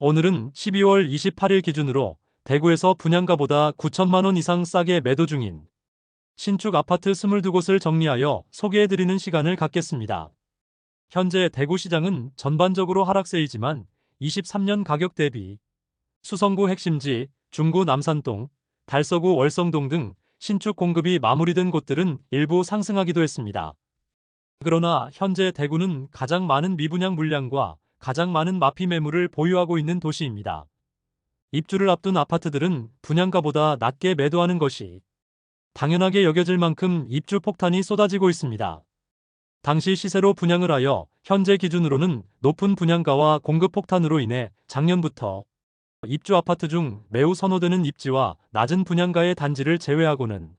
오늘은 12월 28일 기준으로 대구에서 분양가보다 9천만 원 이상 싸게 매도 중인 신축 아파트 22곳을 정리하여 소개해드리는 시간을 갖겠습니다. 현재 대구 시장은 전반적으로 하락세이지만 23년 가격 대비 수성구 핵심지, 중구 남산동, 달서구 월성동 등 신축 공급이 마무리된 곳들은 일부 상승하기도 했습니다. 그러나 현재 대구는 가장 많은 미분양 물량과 가장 많은 마피 매물을 보유하고 있는 도시입니다. 입주를 앞둔 아파트들은 분양가보다 낮게 매도하는 것이 당연하게 여겨질 만큼 입주 폭탄이 쏟아지고 있습니다. 당시 시세로 분양을 하여 현재 기준으로는 높은 분양가와 공급 폭탄으로 인해 작년부터 입주 아파트 중 매우 선호되는 입지와 낮은 분양가의 단지를 제외하고는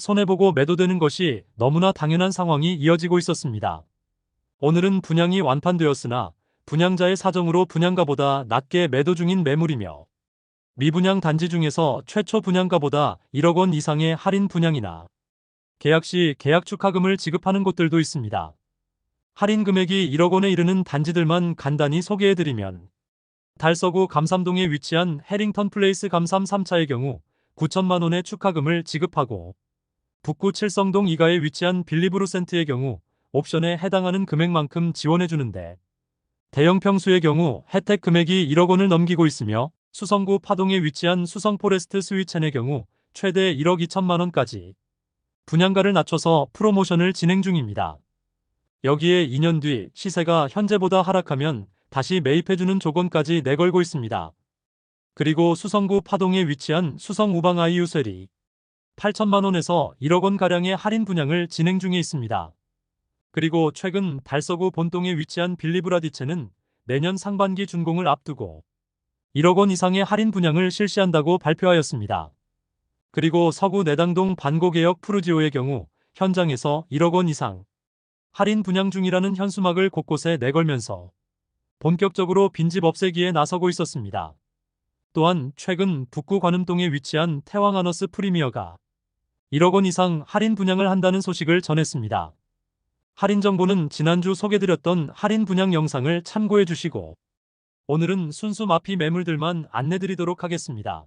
손해보고 매도되는 것이 너무나 당연한 상황이 이어지고 있었습니다. 오늘은 분양이 완판되었으나 분양자의 사정으로 분양가보다 낮게 매도 중인 매물이며 미분양 단지 중에서 최초 분양가보다 1억 원 이상의 할인 분양이나 계약 시 계약 축하금을 지급하는 곳들도 있습니다. 할인 금액이 1억 원에 이르는 단지들만 간단히 소개해드리면 달서구 감삼동에 위치한 해링턴 플레이스 감삼 3차의 경우 9천만 원의 축하금을 지급하고 북구 칠성동 2가에 위치한 빌리브루 센트의 경우 옵션에 해당하는 금액만큼 지원해주는데 대형 평수의 경우 혜택 금액이 1억 원을 넘기고 있으며 수성구 파동에 위치한 수성 포레스트 스위첸의 경우 최대 1억 2천만 원까지 분양가를 낮춰서 프로모션을 진행 중입니다. 여기에 2년 뒤 시세가 현재보다 하락하면 다시 매입해주는 조건까지 내걸고 있습니다. 그리고 수성구 파동에 위치한 수성 우방 아이유셀이 8천만 원에서 1억 원가량의 할인 분양을 진행 중에 있습니다. 그리고 최근 달서구 본동에 위치한 빌리브라디체는 내년 상반기 준공을 앞두고 1억 원 이상의 할인 분양을 실시한다고 발표하였습니다. 그리고 서구 내당동 반고개역 푸르지오의 경우 현장에서 1억 원 이상 할인 분양 중이라는 현수막을 곳곳에 내걸면서 본격적으로 빈집 없애기에 나서고 있었습니다. 또한 최근 북구 관음동에 위치한 태왕아너스 프리미어가 1억 원 이상 할인 분양을 한다는 소식을 전했습니다. 할인 정보는 지난주 소개드렸던 할인 분양 영상을 참고해 주시고 오늘은 순수 마피 매물들만 안내드리도록 하겠습니다.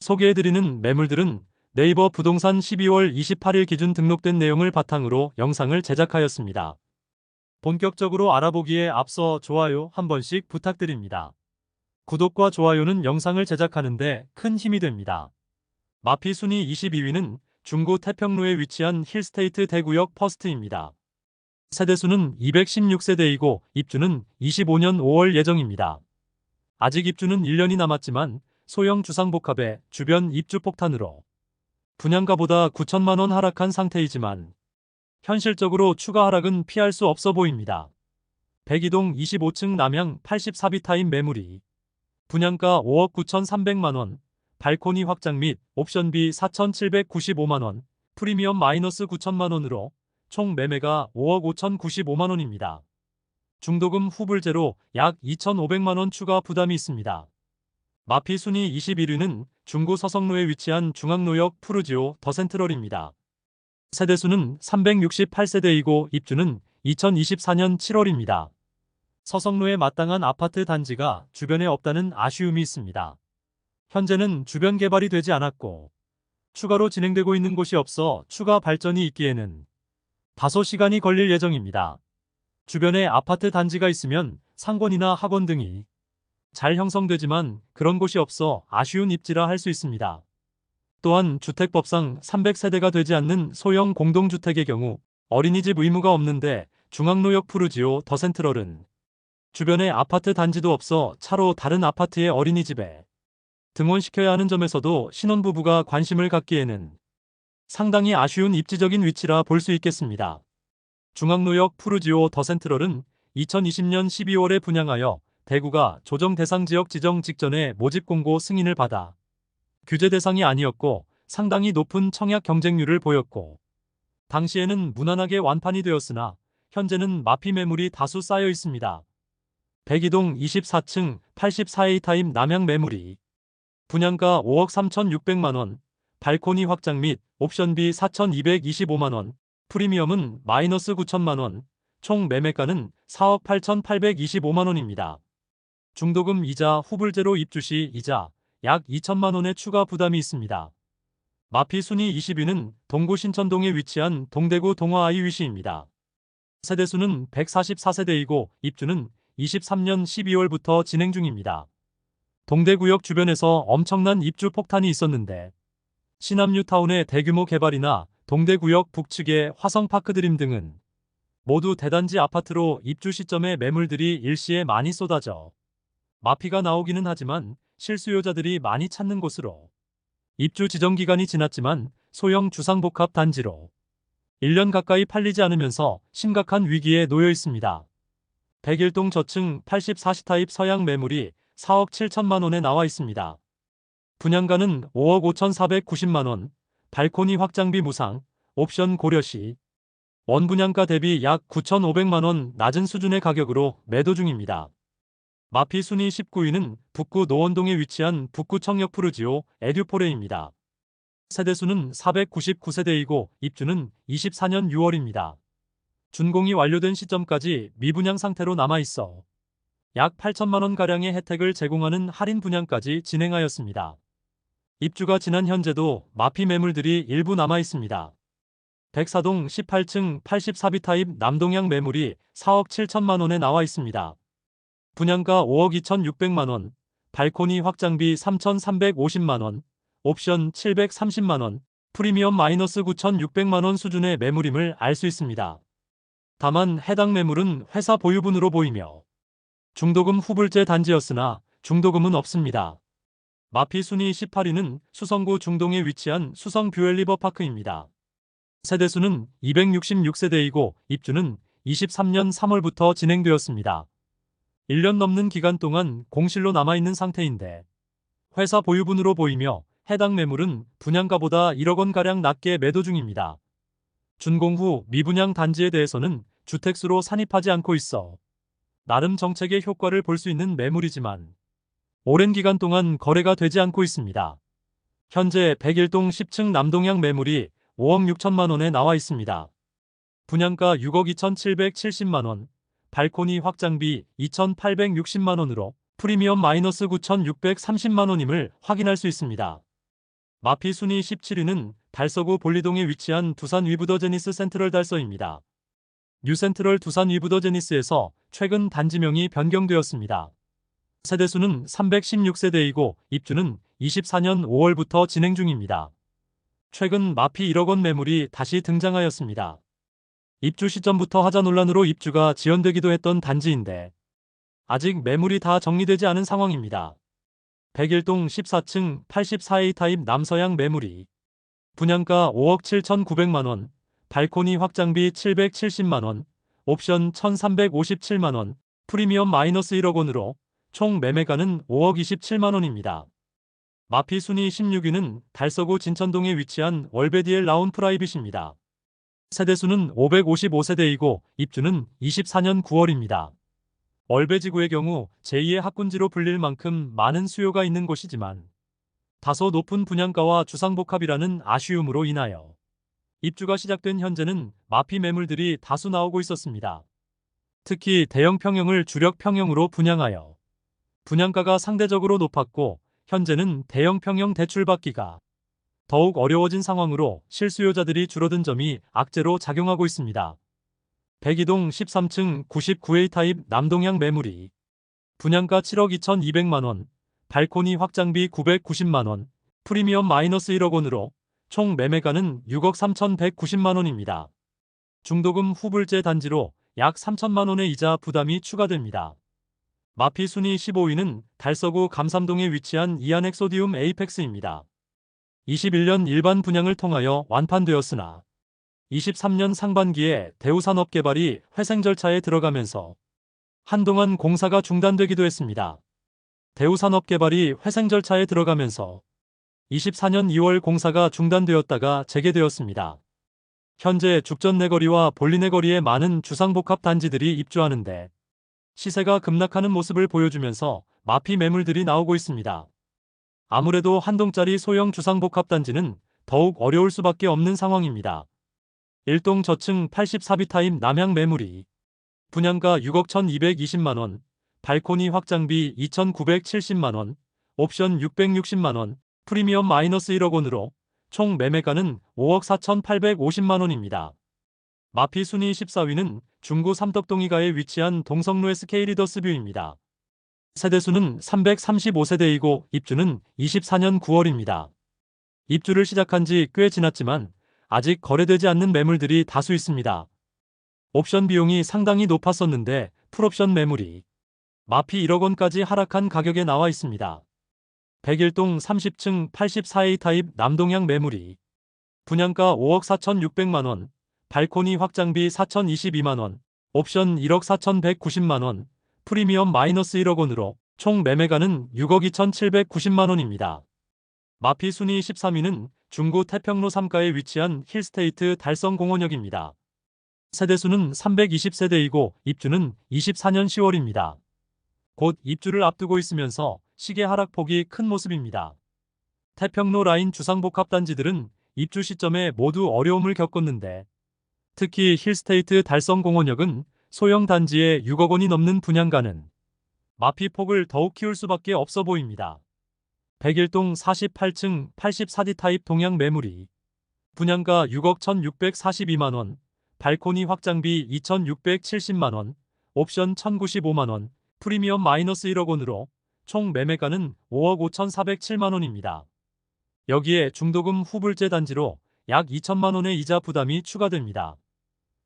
소개해드리는 매물들은 네이버 부동산 12월 28일 기준 등록된 내용을 바탕으로 영상을 제작하였습니다. 본격적으로 알아보기에 앞서 좋아요 한 번씩 부탁드립니다. 구독과 좋아요는 영상을 제작하는데 큰 힘이 됩니다. 마피 순위 22위는 중구 태평로에 위치한 힐스테이트 대구역 퍼스트입니다. 세대수는 216세대이고 입주는 25년 5월 예정입니다. 아직 입주는 1년이 남았지만 소형 주상복합의 주변 입주 폭탄으로 분양가보다 9천만 원 하락한 상태이지만 현실적으로 추가 하락은 피할 수 없어 보입니다. 백이동 25층 남양 84비타임 매물이 분양가 5억 9,300만 원, 발코니 확장 및 옵션비 4,795만 원, 프리미엄 마이너스 9천만 원으로 총 매매가 5억 5,095만 원입니다. 중도금 후불제로 약 2,500만 원 추가 부담이 있습니다. 마피 순위 21위는 중구 서성로에 위치한 중앙로역 푸르지오 더 센트럴입니다. 세대수는 368세대이고 입주는 2024년 7월입니다. 서성로에 마땅한 아파트 단지가 주변에 없다는 아쉬움이 있습니다. 현재는 주변 개발이 되지 않았고 추가로 진행되고 있는 곳이 없어 추가 발전이 있기에는 다소 시간이 걸릴 예정입니다. 주변에 아파트 단지가 있으면 상권이나 학원 등이 잘 형성되지만 그런 곳이 없어 아쉬운 입지라 할 수 있습니다. 또한 주택법상 300세대가 되지 않는 소형 공동주택의 경우 어린이집 의무가 없는데 중앙로역 푸르지오 더 센트럴은 주변에 아파트 단지도 없어 차로 다른 아파트의 어린이집에 등원시켜야 하는 점에서도 신혼부부가 관심을 갖기에는 상당히 아쉬운 입지적인 위치라 볼 수 있겠습니다. 중앙로역 푸르지오 더 센트럴은 2020년 12월에 분양하여 대구가 조정 대상 지역 지정 직전에 모집 공고 승인을 받아 규제 대상이 아니었고 상당히 높은 청약 경쟁률을 보였고 당시에는 무난하게 완판이 되었으나 현재는 마피 매물이 다수 쌓여 있습니다. 백이동 24층 84A 타임 남양 매물이 분양가 5억 3,600만 원, 발코니 확장 및 옵션비 4,225만 원, 프리미엄은 마이너스 9천만 원, 총 매매가는 4억 8,825만 원입니다. 중도금 이자 후불제로 입주 시 이자 약 2천만 원의 추가 부담이 있습니다. 마피 순위 20위는 동구 신천동에 위치한 동대구 동화 아이위시입니다. 세대수는 144세대이고 입주는 23년 12월부터 진행 중입니다. 동대구역 주변에서 엄청난 입주 폭탄이 있었는데 신암뉴타운의 대규모 개발이나 동대구역 북측의 화성파크 드림 등은 모두 대단지 아파트로 입주 시점에 매물들이 일시에 많이 쏟아져 마피가 나오기는 하지만 실수요자들이 많이 찾는 곳으로 입주 지정 기간이 지났지만 소형 주상복합 단지로 1년 가까이 팔리지 않으면서 심각한 위기에 놓여 있습니다. 백일동 저층 84시 타입 서양 매물이 4억 7천만 원에 나와 있습니다. 분양가는 5억 5,490만 원, 발코니 확장비 무상, 옵션 고려 시, 원 분양가 대비 약 9,500만 원 낮은 수준의 가격으로 매도 중입니다. 마피 순위 19위는 북구 노원동에 위치한 북구 청력 푸르지오 에듀포레입니다. 세대수는 499세대이고 입주는 24년 6월입니다. 준공이 완료된 시점까지 미분양 상태로 남아있어 약 8천만 원가량의 혜택을 제공하는 할인 분양까지 진행하였습니다. 입주가 지난 현재도 마피 매물들이 일부 남아 있습니다. 백사동 18층 84비 타입 남동향 매물이 4억 7천만 원에 나와 있습니다. 분양가 5억 2,600만 원, 발코니 확장비 3,350만 원, 옵션 730만 원, 프리미엄 마이너스 9,600만 원 수준의 매물임을 알 수 있습니다. 다만 해당 매물은 회사 보유분으로 보이며 중도금 후불제 단지였으나 중도금은 없습니다. 마피 순위 18위는 수성구 중동에 위치한 수성 뷰엘리버파크입니다. 세대수는 266세대이고 입주는 23년 3월부터 진행되었습니다. 1년 넘는 기간 동안 공실로 남아있는 상태인데 회사 보유분으로 보이며 해당 매물은 분양가보다 1억 원가량 낮게 매도 중입니다. 준공 후 미분양 단지에 대해서는 주택수로 산입하지 않고 있어 나름 정책의 효과를 볼 수 있는 매물이지만 오랜 기간 동안 거래가 되지 않고 있습니다. 현재 101동 10층 남동향 매물이 5억 6천만 원에 나와 있습니다. 분양가 6억 2,770만 원, 발코니 확장비 2,860만 원으로 프리미엄 마이너스 9,630만 원임을 확인할 수 있습니다. 마피 순위 17위는 달서구 볼리동에 위치한 두산 위브더 제니스 센트럴 달서입니다. 뉴센트럴 두산 위브더 제니스에서 최근 단지명이 변경되었습니다. 세대수는 316세대이고 입주는 24년 5월부터 진행 중입니다. 최근 마피 1억 원 매물이 다시 등장하였습니다. 입주 시점부터 하자 논란으로 입주가 지연되기도 했던 단지인데 아직 매물이 다 정리되지 않은 상황입니다. 101동 14층 84A 타입 남서양 매물이 분양가 5억 7,900만원, 발코니 확장비 770만원, 옵션 1,357만원, 프리미엄 마이너스 1억 원으로 총 매매가는 5억 27만원입니다. 마피 순위 16위는 달서구 진천동에 위치한 월베디엘 라운 프라이빗입니다. 세대수는 555세대이고 입주는 24년 9월입니다. 얼베지구의 경우 제2의 학군지로 불릴 만큼 많은 수요가 있는 곳이지만 다소 높은 분양가와 주상복합이라는 아쉬움으로 인하여 입주가 시작된 현재는 마피 매물들이 다수 나오고 있었습니다. 특히 대형 평형을 주력 평형으로 분양하여 분양가가 상대적으로 높았고 현재는 대형 평형 대출 받기가 더욱 어려워진 상황으로 실수요자들이 줄어든 점이 악재로 작용하고 있습니다. 백이동 13층 99A 타입 남동향 매물이 분양가 7억 2,200만원, 발코니 확장비 990만원, 프리미엄 마이너스 1억 원으로 총 매매가는 6억 3,190만원입니다. 중도금 후불제 단지로 약 3천만원의 이자 부담이 추가됩니다. 마피 순위 15위는 달서구 감삼동에 위치한 이안엑소디움 에이펙스입니다. 21년 일반 분양을 통하여 완판되었으나 23년 상반기에 대우산업 개발이 회생 절차에 들어가면서 한동안 공사가 중단되기도 했습니다. 대우산업 개발이 회생 절차에 들어가면서 24년 2월 공사가 중단되었다가 재개되었습니다. 현재 죽전내거리와 볼리내거리에 많은 주상복합 단지들이 입주하는데 시세가 급락하는 모습을 보여주면서 마피 매물들이 나오고 있습니다. 아무래도 한동짜리 소형 주상복합단지는 더욱 어려울 수밖에 없는 상황입니다. 1동 저층 84비 타임 남향 매물이 분양가 6억 1220만원, 발코니 확장비 2,970만원, 옵션 660만원, 프리미엄 마이너스 1억 원으로 총 매매가는 5억 4,850만원입니다. 마피 순위 14위는 중구 삼덕동이가에 위치한 동성로 SK 리더스 뷰입니다. 세대수는 335세대이고 입주는 24년 9월입니다. 입주를 시작한 지 꽤 지났지만 아직 거래되지 않는 매물들이 다수 있습니다. 옵션 비용이 상당히 높았었는데 풀옵션 매물이 마피 1억 원까지 하락한 가격에 나와 있습니다. 101동 30층 84A 타입 남동향 매물이 분양가 5억 4,600만원, 발코니 확장비 4,022만원, 옵션 1억 4,190만원, 프리미엄 마이너스 1억 원으로 총 매매가는 6억 2,790만원입니다. 마피 순위 13위는 중구 태평로 3가에 위치한 힐스테이트 달성공원역입니다. 세대수는 320세대이고 입주는 24년 10월입니다. 곧 입주를 앞두고 있으면서 시계 하락폭이 큰 모습입니다. 태평로 라인 주상복합단지들은 입주 시점에 모두 어려움을 겪었는데 특히 힐스테이트 달성공원역은 소형 단지에 6억 원이 넘는 분양가는 마피 폭을 더욱 키울 수밖에 없어 보입니다. 101동 48층 84D 타입 동양 매물이 분양가 6억 1642만원, 발코니 확장비 2670만원, 옵션 1095만원, 프리미엄 마이너스 1억 원으로 총 매매가는 5억 5407만원입니다. 여기에 중도금 후불제 단지로 약 2천만 원의 이자 부담이 추가됩니다.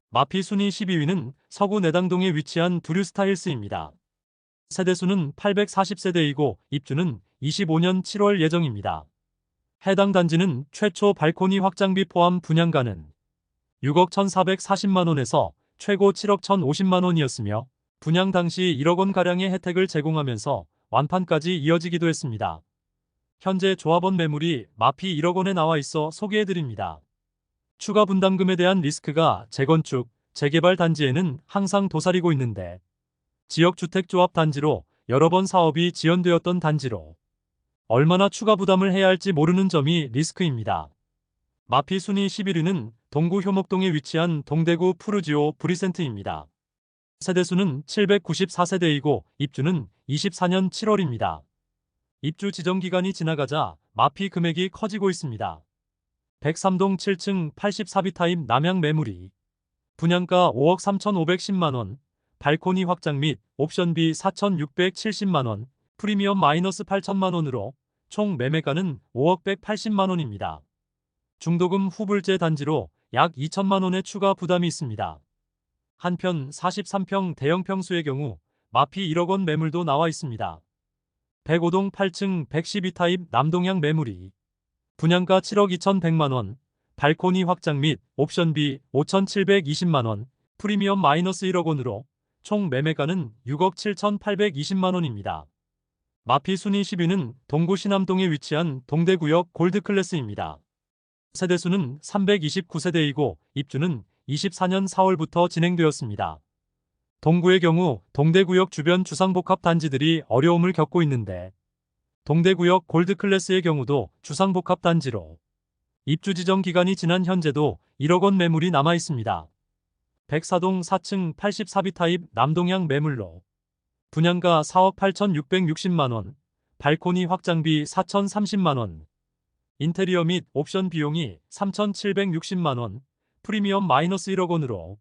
마피 순위 12위는 서구 내당동에 위치한 두류스타일스입니다. 세대수는 840세대이고 입주는 25년 7월 예정입니다. 해당 단지는 최초 발코니 확장비 포함 분양가는 6억 1,440만원에서 최고 7억 1,050만원이었으며 분양 당시 1억 원가량의 혜택을 제공하면서 완판까지 이어지기도 했습니다. 현재 조합원 매물이 마피 1억 원에 나와 있어 소개해드립니다. 추가 분담금에 대한 리스크가 재건축, 재개발 단지에는 항상 도사리고 있는데 지역주택조합 단지로 여러 번 사업이 지연되었던 단지로 얼마나 추가 부담을 해야 할지 모르는 점이 리스크입니다. 마피 순위 11위는 동구 효목동에 위치한 동대구 푸르지오 브리센트입니다. 세대수는 794세대이고 입주는 24년 7월입니다. 입주 지정 기간이 지나가자 마피 금액이 커지고 있습니다. 103동 7층 84비 타입 남양 매물이 분양가 5억 3,510만원, 발코니 확장 및 옵션비 4,670만원, 프리미엄 마이너스 8천만원으로 총 매매가는 5억 180만원입니다. 중도금 후불제 단지로 약 2천만원의 추가 부담이 있습니다. 한편 43평 대형 평수의 경우 마피 1억 원 매물도 나와 있습니다. 105동 8층 112타입 남동향 매물이 분양가 7억 2,100만원, 발코니 확장 및 옵션비 5,720만원, 프리미엄 마이너스 1억 원으로 총 매매가는 6억 7,820만원입니다. 마피 순위 10위는 동구 신암동에 위치한 동대구역 골드클래스입니다. 세대수는 329세대이고 입주는 24년 4월부터 진행되었습니다. 동구의 경우 동대구역 주변 주상복합 단지들이 어려움을 겪고 있는데 동대구역 골드클래스의 경우도 주상복합 단지로 입주 지정 기간이 지난 현재도 1억 원 매물이 남아 있습니다. 백사동 4층 84비 타입 남동향 매물로 분양가 4억 8,660만원, 발코니 확장비 4,030만원, 인테리어 및 옵션 비용이 3,760만원, 프리미엄 마이너스 1억 원으로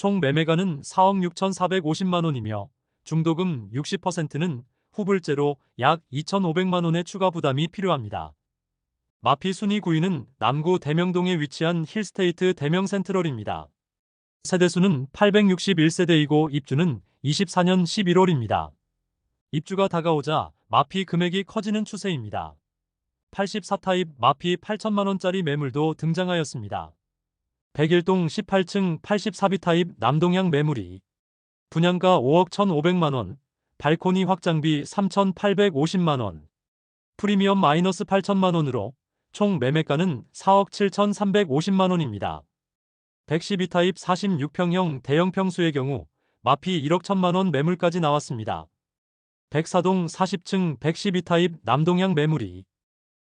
총 매매가는 4억 6,450만원이며 중도금 60%는 후불제로 약 2,500만원의 추가 부담이 필요합니다. 마피 순위 9위는 남구 대명동에 위치한 힐스테이트 대명 센트럴입니다. 세대수는 861세대이고 입주는 24년 11월입니다. 입주가 다가오자 마피 금액이 커지는 추세입니다. 84타입 마피 8천만원짜리 매물도 등장하였습니다. 101동 18층 84비 타입 남동향 매물이 분양가 5억 1,500만원, 발코니 확장비 3,850만원, 프리미엄 마이너스 8천만원으로 총 매매가는 4억 7,350만원입니다. 112 타입 46평형 대형 평수의 경우 마피 1억 1천만원 매물까지 나왔습니다. 104동 40층 112 타입 남동향 매물이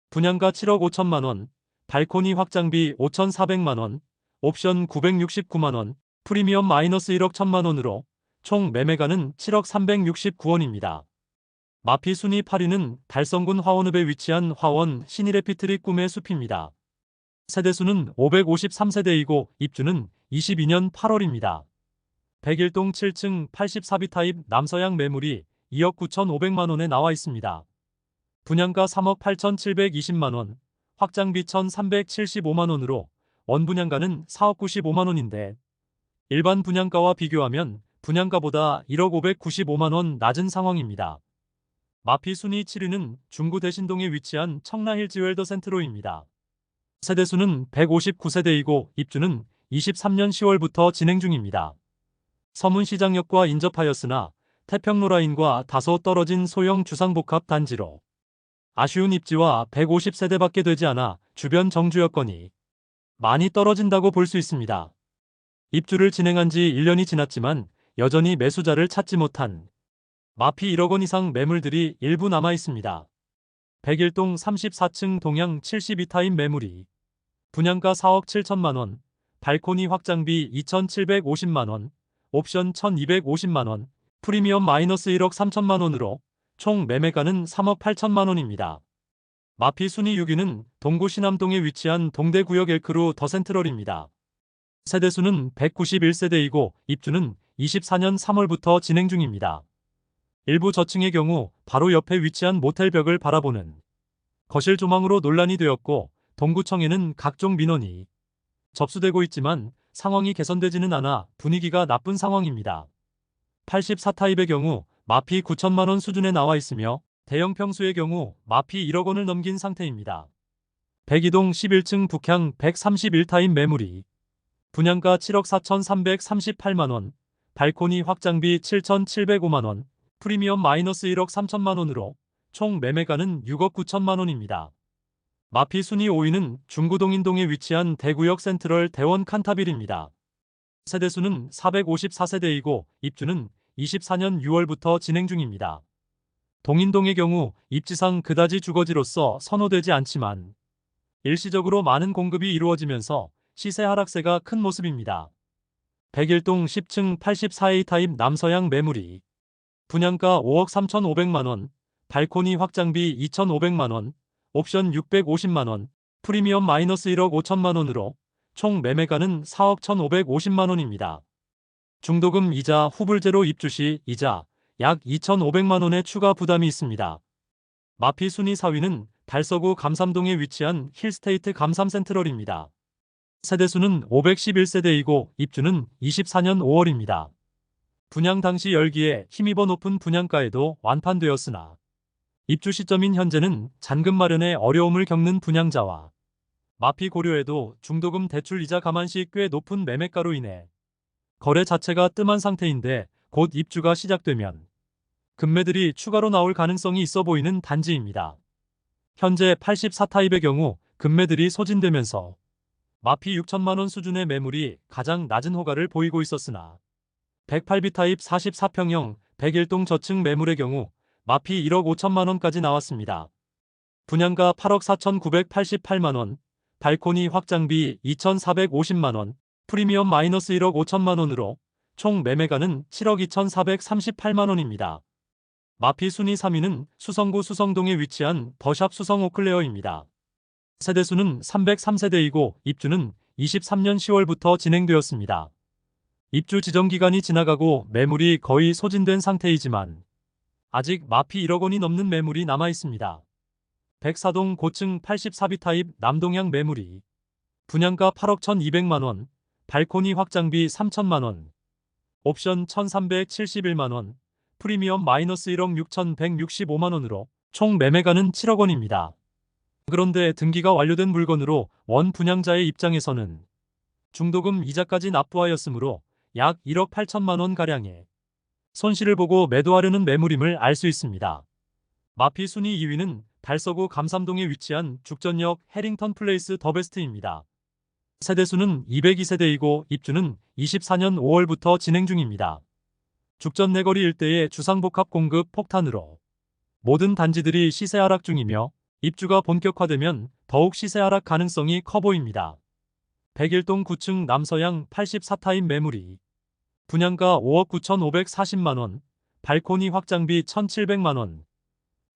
분양가 7억 5천만원, 발코니 확장비 5,400만원, 옵션 969만원, 프리미엄 마이너스 1억 1천만원으로 총 매매가는 7억 369원입니다. 마피 순위 8위는 달성군 화원읍에 위치한 화원 신일에피트리 꿈의 숲입니다. 세대수는 553세대이고 입주는 22년 8월입니다. 101동 7층 84비 타입 남서양 매물이 2억 9,500만원에 나와 있습니다. 분양가 3억 8,720만원, 확장비 1,375만원으로 원 분양가는 4억 95만원인데 일반 분양가와 비교하면 분양가보다 1억 595만원 낮은 상황입니다. 마피 순위 7위는 중구 대신동에 위치한 청라힐즈 웰더 센트로입니다. 세대수는 159세대이고 입주는 23년 10월부터 진행 중입니다. 서문시장역과 인접하였으나 태평로 라인과 다소 떨어진 소형 주상복합 단지로 아쉬운 입지와 150세대밖에 되지 않아 주변 정주 여건이 많이 떨어진다고 볼 수 있습니다. 입주를 진행한 지 1년이 지났지만 여전히 매수자를 찾지 못한 마피 1억 원 이상 매물들이 일부 남아 있습니다. 101동 34층 동양 72타임 매물이 분양가 4억 7천만 원, 발코니 확장비 2,750만 원, 옵션 1,250만 원, 프리미엄 마이너스 1억 3천만 원으로 총 매매가는 3억 8천만 원입니다. 마피 순위 6위는 동구 신암동에 위치한 동대구역 엘크루 더 센트럴입니다. 세대수는 191세대이고 입주는 24년 3월부터 진행 중입니다. 일부 저층의 경우 바로 옆에 위치한 모텔 벽을 바라보는 거실 조망으로 논란이 되었고 동구청에는 각종 민원이 접수되고 있지만 상황이 개선되지는 않아 분위기가 나쁜 상황입니다. 84타입의 경우 마피 9천만 원 수준에 나와 있으며 대형 평수의 경우 마피 1억 원을 넘긴 상태입니다. 102동 11층 북향 131타입 매물이 분양가 7억 4,338만 원, 발코니 확장비 7,705만 원, 프리미엄 마이너스 1억 3천만 원으로 총 매매가는 6억 9천만 원입니다. 마피 순위 5위는 중구동인동에 위치한 대구역 센트럴 대원 칸타빌입니다. 세대수는 454세대이고 입주는 24년 6월부터 진행 중입니다. 동인동의 경우 입지상 그다지 주거지로서 선호되지 않지만 일시적으로 많은 공급이 이루어지면서 시세 하락세가 큰 모습입니다. 101동 10층 84A 타입 남서양 매물이 분양가 5억 3,500만원, 발코니 확장비 2,500만원, 옵션 650만원, 프리미엄 마이너스 1억 5천만원으로 총 매매가는 4억 1,550만원입니다. 중도금 이자 후불제로 입주 시 이자 약 2,500만 원의 추가 부담이 있습니다. 마피 순위 4위는 달서구 감삼동에 위치한 힐스테이트 감삼센트럴입니다. 세대수는 511세대이고 입주는 24년 5월입니다. 분양 당시 열기에 힘입어 높은 분양가에도 완판되었으나 입주 시점인 현재는 잔금 마련에 어려움을 겪는 분양자와 마피 고려에도 중도금 대출 이자 감안 시 꽤 높은 매매가로 인해 거래 자체가 뜸한 상태인데 곧 입주가 시작되면 금매들이 추가로 나올 가능성이 있어 보이는 단지입니다. 현재 84타입의 경우 금매들이 소진되면서 마피 6천만원 수준의 매물이 가장 낮은 호가를 보이고 있었으나 108비 타입 44평형 101동 저층 매물의 경우 마피 1억 5천만원까지 나왔습니다. 분양가 8억 4,988만원, 발코니 확장비 2,450만원, 프리미엄 마이너스 1억 5천만원으로 총 매매가는 7억 2,438만원입니다. 마피 순위 3위는 수성구 수성동에 위치한 더샵 수성 오클레어입니다. 세대수는 303세대이고 입주는 23년 10월부터 진행되었습니다. 입주 지정 기간이 지나가고 매물이 거의 소진된 상태이지만 아직 마피 1억 원이 넘는 매물이 남아 있습니다. 백사동 고층 84비 타입 남동향 매물이 분양가 8억 1,200만 원, 발코니 확장비 3천만 원, 옵션 1,371만 원, 프리미엄 마이너스 1억 6,165만 원으로 총 매매가는 7억 원입니다. 그런데 등기가 완료된 물건으로 원 분양자의 입장에서는 중도금 이자까지 납부하였으므로 약 1억 8천만 원 가량의 손실을 보고 매도하려는 매물임을 알 수 있습니다. 마피 순위 2위는 달서구 감삼동에 위치한 죽전역 해링턴 플레이스 더베스트입니다. 세대수는 202세대이고 입주는 24년 5월부터 진행 중입니다. 죽전 내거리 일대의 주상복합 공급 폭탄으로 모든 단지들이 시세 하락 중이며 입주가 본격화되면 더욱 시세 하락 가능성이 커 보입니다. 101동 9층 남서양 84타임 매물이 분양가 5억 9,540만원, 발코니 확장비 1,700만원,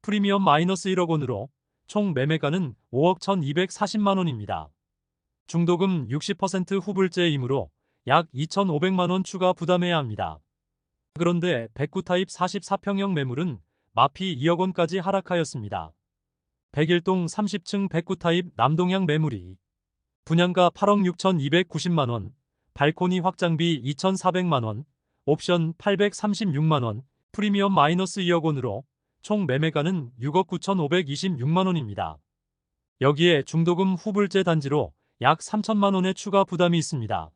프리미엄 마이너스 1억 원으로 총 매매가는 5억 1,240만원입니다. 중도금 60% 후불제이므로 약 2,500만원 추가 부담해야 합니다. 그런데 109 타입 44평형 매물은 마피 2억 원까지 하락하였습니다. 101동 30층 109 타입 남동향 매물이 분양가 8억 6,290만원, 발코니 확장비 2,400만원, 옵션 836만원, 프리미엄 마이너스 2억 원으로 총 매매가는 6억 9,526만원입니다. 여기에 중도금 후불제 단지로 약 3천만 원의 추가 부담이 있습니다.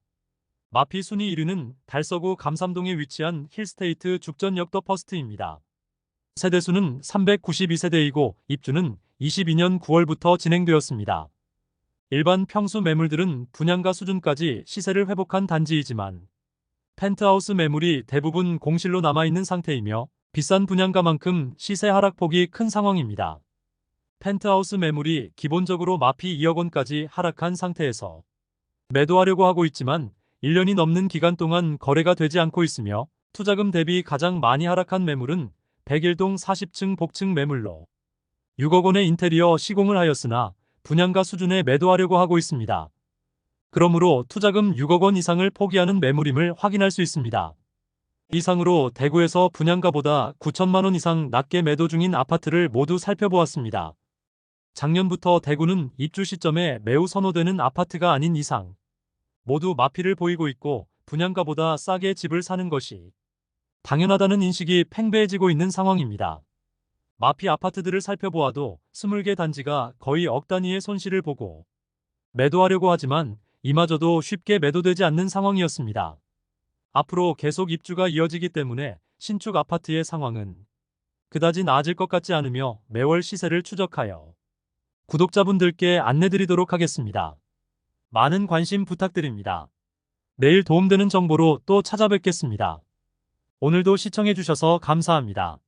마피 순위 1위는 달서구 감삼동에 위치한 힐스테이트 죽전역 더 퍼스트입니다. 세대수는 392세대이고 입주는 22년 9월부터 진행되었습니다. 일반 평수 매물들은 분양가 수준까지 시세를 회복한 단지이지만 펜트하우스 매물이 대부분 공실로 남아있는 상태이며 비싼 분양가만큼 시세 하락폭이 큰 상황입니다. 펜트하우스 매물이 기본적으로 마피 2억 원까지 하락한 상태에서 매도하려고 하고 있지만 1년이 넘는 기간 동안 거래가 되지 않고 있으며 투자금 대비 가장 많이 하락한 매물은 101동 40층 복층 매물로 6억 원의 인테리어 시공을 하였으나 분양가 수준에 매도하려고 하고 있습니다. 그러므로 투자금 6억 원 이상을 포기하는 매물임을 확인할 수 있습니다. 이상으로 대구에서 분양가보다 9천만 원 이상 낮게 매도 중인 아파트를 모두 살펴보았습니다. 작년부터 대구는 입주 시점에 매우 선호되는 아파트가 아닌 이상 모두 마피를 보이고 있고 분양가보다 싸게 집을 사는 것이 당연하다는 인식이 팽배해지고 있는 상황입니다. 마피 아파트들을 살펴보아도 20개 단지가 거의 억 단위의 손실을 보고 매도하려고 하지만 이마저도 쉽게 매도되지 않는 상황이었습니다. 앞으로 계속 입주가 이어지기 때문에 신축 아파트의 상황은 그다지 나아질 것 같지 않으며 매월 시세를 추적하여 구독자분들께 안내드리도록 하겠습니다. 많은 관심 부탁드립니다. 내일 도움되는 정보로 또 찾아뵙겠습니다. 오늘도 시청해주셔서 감사합니다.